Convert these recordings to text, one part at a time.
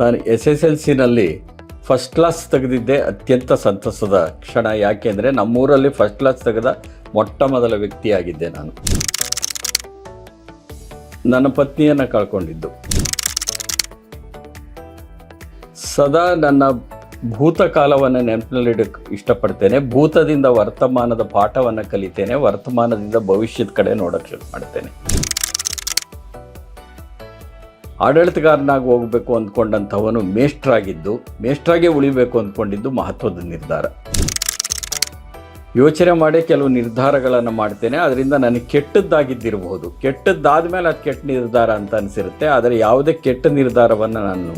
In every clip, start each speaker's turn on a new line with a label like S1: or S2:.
S1: ನಾನು S S L ಸಿನಲ್ಲಿ first class ತೆಗೆದಿದ್ದೆ. ಅತ್ಯಂತ ಸಂತಸದ ಕ್ಷಣ. ಯಾಕೆಂದರೆ ನಮ್ಮೂರಲ್ಲಿ ಫಸ್ಟ್ ಕ್ಲಾಸ್ ತೆಗೆದ ಮೊಟ್ಟ ಮೊದಲ ವ್ಯಕ್ತಿಯಾಗಿದ್ದೆ ನಾನು. ನನ್ನ ಪತ್ನಿಯನ್ನು ಕಳ್ಕೊಂಡಿದ್ದು. ಸದಾ ನನ್ನ ಭೂತಕಾಲವನ್ನು ನೆನಪಿನಲ್ಲಿಡಕ್ಕೆ ಇಷ್ಟಪಡ್ತೇನೆ. ಭೂತದಿಂದ ವರ್ತಮಾನದ ಪಾಠವನ್ನು ಕಲಿತೇನೆ. ವರ್ತಮಾನದಿಂದ ಭವಿಷ್ಯದ ಕಡೆ ನೋಡೋಕ್ಕೆ ಶುರು ಮಾಡ್ತೇನೆ. ಆಡಳಿತಗಾರನಾಗಿ ಹೋಗಬೇಕು ಅಂದ್ಕೊಂಡಂಥವನು ಮೇಷ್ಟ್ರಾಗಿದ್ದು, ಮೇಷ್ಟ್ರಾಗೆ ಉಳಿಬೇಕು ಅಂದ್ಕೊಂಡಿದ್ದು ಮಹತ್ವದ ನಿರ್ಧಾರ. ಯೋಚನೆ ಮಾಡಿ ಕೆಲವು ನಿರ್ಧಾರಗಳನ್ನು ಮಾಡ್ತೇನೆ ಅದರಿಂದ ನನಗೆ ಕೆಟ್ಟದ್ದಾಗಿದ್ದಿರಬಹುದು. ಕೆಟ್ಟದ್ದಾದ್ಮೇಲೆ ಅದು ಕೆಟ್ಟ ನಿರ್ಧಾರ ಅಂತ ಅನಿಸಿರುತ್ತೆ, ಆದರೆ ಯಾವುದೇ ಕೆಟ್ಟ ನಿರ್ಧಾರವನ್ನು ನಾನು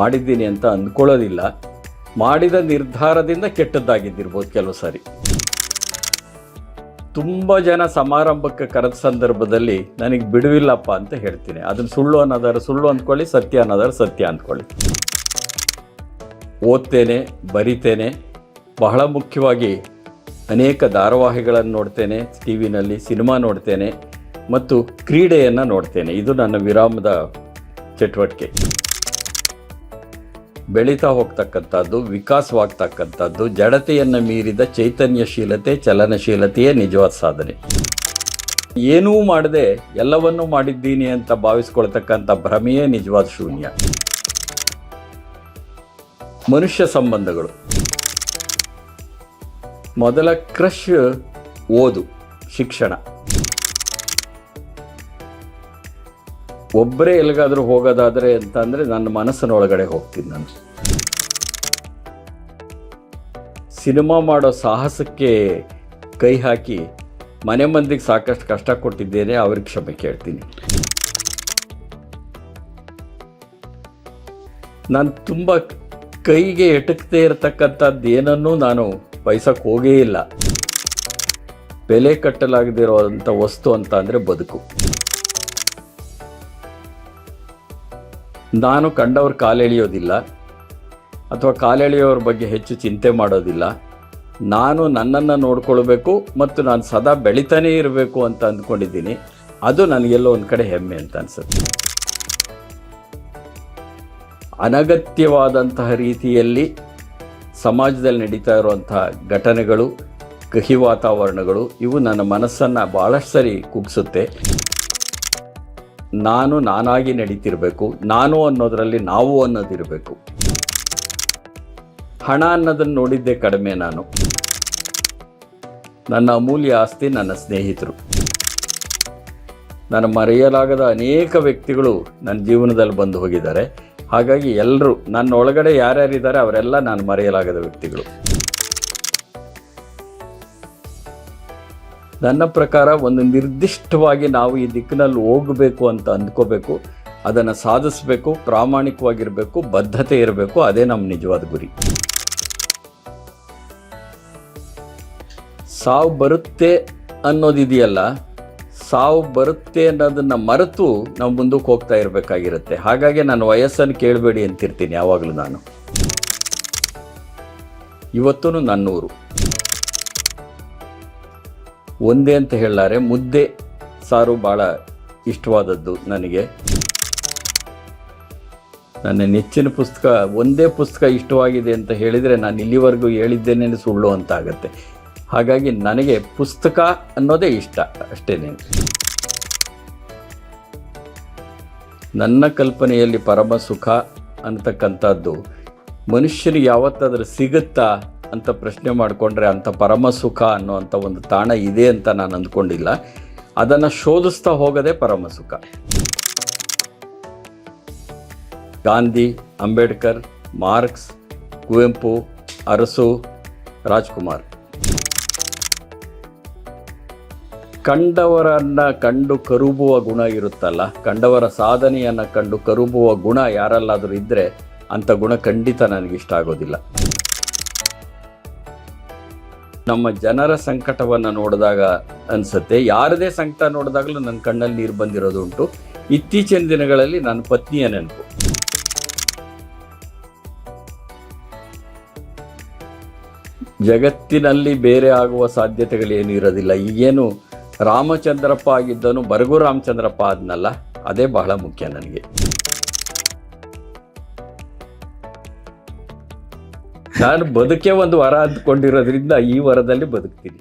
S1: ಮಾಡಿದ್ದೀನಿ ಅಂತ ಅಂದ್ಕೊಳ್ಳೋದಿಲ್ಲ. ಮಾಡಿದ ನಿರ್ಧಾರದಿಂದ ಕೆಟ್ಟದ್ದಾಗಿದ್ದಿರ್ಬೋದು ಕೆಲವು ಸಾರಿ. ತುಂಬ ಜನ ಸಮಾರಂಭಕ್ಕೆ ಕರೆದ ಸಂದರ್ಭದಲ್ಲಿ ನನಗೆ ಬಿಡುವಿಲ್ಲಪ್ಪ ಅಂತ ಹೇಳ್ತೀನಿ. ಅದನ್ನು ಸುಳ್ಳು ಅನ್ನೋದಾದ್ರೆ ಸುಳ್ಳು ಅಂದ್ಕೊಳ್ಳಿ, ಸತ್ಯ ಅನ್ನೋದಾದ್ರೆ ಸತ್ಯ ಅಂದ್ಕೊಳ್ಳಿ. ಓದ್ತೇನೆ, ಬರಿತೇನೆ, ಬಹಳ ಮುಖ್ಯವಾಗಿ ಅನೇಕ ಧಾರಾವಾಹಿಗಳನ್ನು ನೋಡ್ತೇನೆ, ಟಿ ವಿನಲ್ಲಿ ಸಿನಿಮಾ ನೋಡ್ತೇನೆ ಮತ್ತು ಕ್ರೀಡೆಯನ್ನು ನೋಡ್ತೇನೆ. ಇದು ನನ್ನ ವಿರಾಮದ ಚಟುವಟಿಕೆ. ಬೆಳೀತಾ ಹೋಗ್ತಕ್ಕಂಥದ್ದು, ವಿಕಾಸವಾಗ್ತಕ್ಕಂಥದ್ದು, ಜಡತೆಯನ್ನು ಮೀರಿದ ಚೈತನ್ಯಶೀಲತೆ, ಚಲನಶೀಲತೆಯೇ ನಿಜವಾದ ಸಾಧನೆ. ಏನೂ ಮಾಡದೆ ಎಲ್ಲವನ್ನೂ ಮಾಡಿದ್ದೀನಿ ಅಂತ ಭಾವಿಸ್ಕೊಳ್ತಕ್ಕಂಥ ಭ್ರಮೆಯೇ ನಿಜವಾದ ಶೂನ್ಯ. ಮನುಷ್ಯ ಸಂಬಂಧಗಳು. ಮೊದಲ ಕ್ರಶ್ ಓದು, ಶಿಕ್ಷಣ. ಒಬ್ಬರೇ ಎಲ್ಲಿಗಾದರೂ ಹೋಗೋದಾದರೆ ಅಂತ ಅಂದರೆ ನನ್ನ ಮನಸ್ಸಿನೊಳಗಡೆ ಹೋಗ್ತೀನಿ ನಾನು. ಸಿನಿಮಾ ಮಾಡೋ ಸಾಹಸಕ್ಕೆ ಕೈ ಹಾಕಿ ಮನೆ ಮಂದಿಗೆ ಸಾಕಷ್ಟು ಕಷ್ಟ ಕೊಟ್ಟಿದ್ದೇನೆ ಅವ್ರಿಗೆ ಕ್ಷಮೆ ಕೇಳ್ತೀನಿ. ನಾನು ತುಂಬ ಕೈಗೆ ಎಟಕದೇ ಇರತಕ್ಕಂಥದ್ದು ಏನನ್ನೂ ನಾನು ಬಯಸಕ್ಕೆ ಹೋಗೇ ಇಲ್ಲ. ಬೆಲೆ ಕಟ್ಟಲಾಗದಿರೋ ಅಂಥ ವಸ್ತು ಅಂತ ಅಂದರೆ ಬದುಕು. ನಾನು ಕಂಡವ್ರ ಕಾಲೆಳೆಯೋದಿಲ್ಲ ಅಥವಾ ಕಾಲೆಳೆಯೋರ ಬಗ್ಗೆ ಹೆಚ್ಚು ಚಿಂತೆ ಮಾಡೋದಿಲ್ಲ. ನಾನು ನನ್ನನ್ನು ನೋಡ್ಕೊಳ್ಬೇಕು ಮತ್ತು ನಾನು ಸದಾ ಬೆಳಿತಾನೇ ಇರಬೇಕು ಅಂತ ಅಂದ್ಕೊಂಡಿದ್ದೀನಿ. ಅದು ನನಗೆಲ್ಲೋ ಒಂದು ಕಡೆ ಹೆಮ್ಮೆ ಅಂತ ಅನಿಸುತ್ತೆ. ಅನಗತ್ಯವಾದಂತಹ ರೀತಿಯಲ್ಲಿ ಸಮಾಜದಲ್ಲಿ ನಡೀತಾ ಇರುವಂತಹ ಘಟನೆಗಳು ಕಹಿ ವಾತಾವರಣಗಳು, ಇವು ನನ್ನ ಮನಸ್ಸನ್ನು ಭಾಳಷ್ಟು ಸರಿ ಕುಗ್ಸುತ್ತೆ. ನಾನು ನಾನಾಗಿ ನಡೀತಿರಬೇಕು, ನಾನು ಅನ್ನೋದರಲ್ಲಿ ನಾವು ಅನ್ನೋದಿರಬೇಕು. ಹಣ ಅನ್ನೋದನ್ನು ನೋಡಿದ್ದೆ ಕಡಿಮೆ ನಾನು. ನನ್ನ ಅಮೂಲ್ಯ ಆಸ್ತಿ, ನನ್ನ ಸ್ನೇಹಿತರು. ನಾನು ಮರೆಯಲಾಗದ ಅನೇಕ ವ್ಯಕ್ತಿಗಳು ನನ್ನ ಜೀವನದಲ್ಲಿ ಬಂದು ಹೋಗಿದ್ದಾರೆ. ಹಾಗಾಗಿ ಎಲ್ಲರೂ ನನ್ನ ಒಳಗಡೆ ಯಾರ್ಯಾರಿದ್ದಾರೆ, ಅವರೆಲ್ಲ ನಾನು ಮರೆಯಲಾಗದ ವ್ಯಕ್ತಿಗಳು. ನನ್ನ ಪ್ರಕಾರ ಒಂದು ನಿರ್ದಿಷ್ಟವಾಗಿ ನಾವು ಈ ದಿಕ್ಕಿನಲ್ಲಿ ಹೋಗಬೇಕು ಅಂತ ಅಂದ್ಕೋಬೇಕು, ಅದನ್ನು ಸಾಧಿಸಬೇಕು, ಪ್ರಾಮಾಣಿಕವಾಗಿರಬೇಕು, ಬದ್ಧತೆ ಇರಬೇಕು, ಅದೇ ನಮ್ಮ ನಿಜವಾದ ಗುರಿ. ಸಾವು ಬರುತ್ತೆ ಅನ್ನೋದಿದೆಯಲ್ಲ, ಸಾವು ಬರುತ್ತೆ ಅನ್ನೋದನ್ನು ಮರೆತು ನಾವು ಮುಂದಕ್ಕೆ ಹೋಗ್ತಾ ಇರಬೇಕಾಗಿರುತ್ತೆ. ಹಾಗಾಗಿ ನಾನು ವಯಸ್ಸನ್ನು ಕೇಳಬೇಡಿ ಅಂತಿರ್ತೀನಿ ಯಾವಾಗಲೂ ನಾನು. ಇವತ್ತೂ ನನ್ನೂರು. ಒಂದೇ ಅಂತ ಹೇಳಲಾರೆ. ಮುದ್ದೆ ಸಾರು ಭಾಳ ಇಷ್ಟವಾದದ್ದು ನನಗೆ. ನನ್ನ ನೆಚ್ಚಿನ ಪುಸ್ತಕ, ಒಂದೇ ಪುಸ್ತಕ ಇಷ್ಟವಾಗಿದೆ ಅಂತ ಹೇಳಿದರೆ ನಾನು ಇಲ್ಲಿವರೆಗೂ ಹೇಳಿದ್ದೇನೆ ಸುಳ್ಳು ಅಂತ ಆಗುತ್ತೆ ಹಾಗಾಗಿ ನನಗೆ ಪುಸ್ತಕ ಅನ್ನೋದೇ ಇಷ್ಟ ಅಷ್ಟೇನೆ ನನ್ನ ಕಲ್ಪನೆಯಲ್ಲಿ ಪರಮ ಸುಖ ಅಂತಕ್ಕಂಥದ್ದು ಮನುಷ್ಯನಿಗೆ ಯಾವತ್ತಾದರೂ ಸಿಗುತ್ತಾ? ಅಂತ ಪ್ರಶ್ನೆ ಮಾಡಿಕೊಂಡ್ರೆ ಅಂಥ ಪರಮ ಸುಖ ಅನ್ನುವಂಥ ಒಂದು ತಾಣ ಇದೆ ಅಂತ ನಾನು ಅಂದ್ಕೊಂಡಿಲ್ಲ. ಅದನ್ನು ಶೋಧಿಸ್ತಾ ಹೋಗೋದೇ ಪರಮ ಸುಖ ಗಾಂಧಿ, ಅಂಬೇಡ್ಕರ್, ಮಾರ್ಕ್ಸ್, ಕುವೆಂಪು, ಅರಸು, ರಾಜ್ಕುಮಾರ್. ಕಂಡವರನ್ನು ಕಂಡು ಕರುಬುವ ಗುಣ ಇರುತ್ತಲ್ಲ, ಕಂಡವರ ಸಾಧನೆಯನ್ನು ಕಂಡು ಕರುಬುವ ಗುಣ ಯಾರಲ್ಲಾದರೂ ಇದ್ದರೆ ಅಂಥ ಗುಣ ಖಂಡಿತ ನನಗಿಷ್ಟ ಆಗೋದಿಲ್ಲ. ನಮ್ಮ ಜನರ ಸಂಕಟವನ್ನು ನೋಡಿದಾಗ ಅನಿಸುತ್ತೆ. ಯಾರದೇ ಸಂಕಟ ನೋಡಿದಾಗಲೂ ನನ್ನ ಕಣ್ಣಲ್ಲಿ ನೀರು ಬಂದಿರೋದು ಉಂಟು. ಇತ್ತೀಚಿನ ದಿನಗಳಲ್ಲಿ ನನ್ನ ಪತ್ನಿಯ ನೆನಪು. ಜಗತ್ತಿನಲ್ಲಿ ಬೇರೆ ಆಗುವ ಸಾಧ್ಯತೆಗಳೇನು ಇರೋದಿಲ್ಲ. ಈಗೇನು ರಾಮಚಂದ್ರಪ್ಪ ಆಗಿದ್ದನು, ಬರಗು ರಾಮಚಂದ್ರಪ್ಪ ಆದ್ನಲ್ಲ, ಅದೇ ಬಹಳ ಮುಖ್ಯ ನನಗೆ. ನಾನು ಬದುಕೆ ಒಂದು ವರ ಅಂದ್ಕೊಂಡಿರೋದ್ರಿಂದ ಈ ವರದಲ್ಲಿ ಬದುಕ್ತೀನಿ.